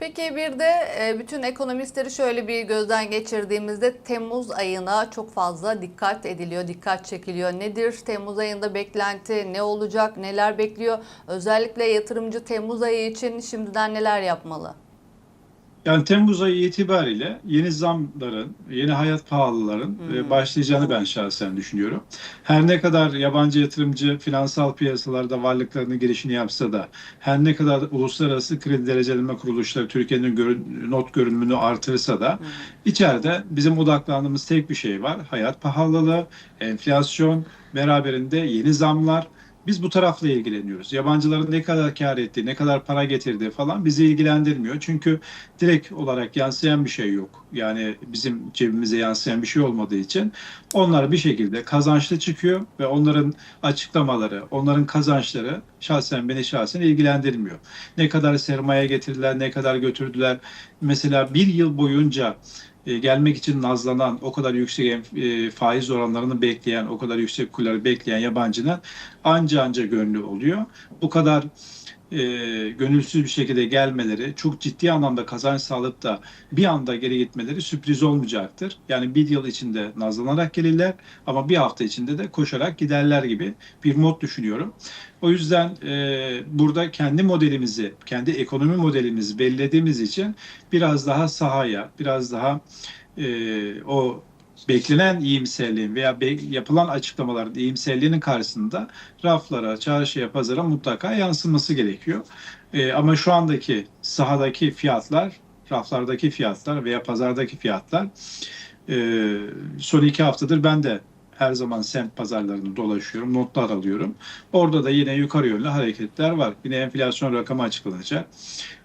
Peki bir de e, bütün ekonomistleri şöyle bir gözden geçirdiğimizde Temmuz ayına çok fazla dikkat ediliyor, dikkat çekiliyor. Nedir Temmuz ayında beklenti, ne olacak, neler bekliyor? Özellikle yatırımcı Temmuz ayı için şimdiden neler yapmalı? Yani Temmuz ayı itibariyle yeni zamların, yeni hayat pahalıların e, başlayacağını ben şahsen düşünüyorum. Her ne kadar yabancı yatırımcı finansal piyasalarda varlıklarının girişini yapsa da, her ne kadar uluslararası kredi derecelenme kuruluşları Türkiye'nin görün- not görünümünü artırsa da içeride bizim odaklandığımız tek bir şey var. Hayat pahalılığı, enflasyon, beraberinde yeni zamlar. Biz bu tarafla ilgileniyoruz. Yabancıların ne kadar kar ettiği, ne kadar para getirdiği falan bizi ilgilendirmiyor. Çünkü direkt olarak yansıyan bir şey yok. Yani bizim cebimize yansıyan bir şey olmadığı için onlar bir şekilde kazançlı çıkıyor ve onların açıklamaları, onların kazançları şahsen beni şahsen ilgilendirmiyor. Ne kadar sermaye getirdiler, ne kadar götürdüler. Mesela bir yıl boyunca gelmek için nazlanan, o kadar yüksek e, faiz oranlarını bekleyen, o kadar yüksek kurları bekleyen yabancının anca anca gönlü oluyor. Bu kadar e, gönülsüz bir şekilde gelmeleri, çok ciddi anlamda kazanç sağlayıp da bir anda geri gitmeleri sürpriz olmayacaktır. Yani bir yıl içinde nazlanarak gelirler ama bir hafta içinde de koşarak giderler gibi bir mod düşünüyorum. O yüzden e, burada kendi modelimizi, kendi ekonomi modelimizi belirlediğimiz için biraz daha sahaya, biraz daha e, o beklenen iyimserliğin veya be- yapılan açıklamaların iyimserliğinin karşısında raflara, çarşıya, pazara mutlaka yansıması gerekiyor. E, ama şu andaki sahadaki fiyatlar, raflardaki fiyatlar veya pazardaki fiyatlar e, son iki haftadır ben de her zaman semt pazarlarını dolaşıyorum, notlar alıyorum. Orada da yine yukarı yönlü hareketler var. Yine enflasyon rakamı açıklanacak.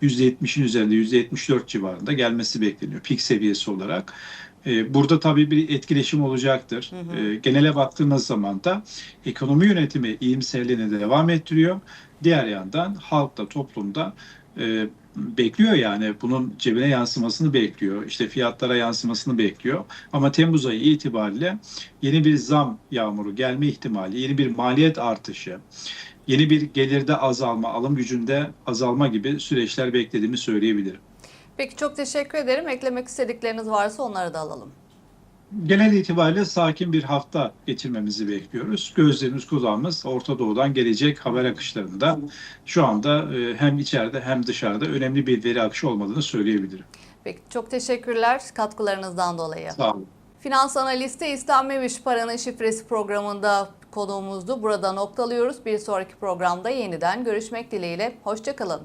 %70'in üzerinde %74 civarında gelmesi bekleniyor pik seviyesi olarak. Ee, Burada tabii bir etkileşim olacaktır. Hı hı. Ee, Genele baktığımız zaman da ekonomi yönetimi iyimserliğini de devam ettiriyor. Diğer yandan halk da toplumda e, bekliyor yani bunun cebine yansımasını bekliyor. İşte fiyatlara yansımasını bekliyor. Ama Temmuz ayı itibariyle yeni bir zam yağmuru gelme ihtimali, yeni bir maliyet artışı, yeni bir gelirde azalma, alım gücünde azalma gibi süreçler beklediğimi söyleyebilirim. Peki çok teşekkür ederim. Eklemek istedikleriniz varsa onları da alalım. Genel itibariyle sakin bir hafta geçirmemizi bekliyoruz. Gözlerimiz kulağımız Orta Doğu'dan gelecek haber akışlarında şu anda e, hem içeride hem dışarıda önemli bir veri akışı olmadığını söyleyebilirim. Peki çok teşekkürler katkılarınızdan dolayı. Sağ olun. Finans analisti İslam Meviş Paranın Şifresi programında konuğumuzdu. Burada noktalıyoruz. Bir sonraki programda yeniden görüşmek dileğiyle. Hoşçakalın.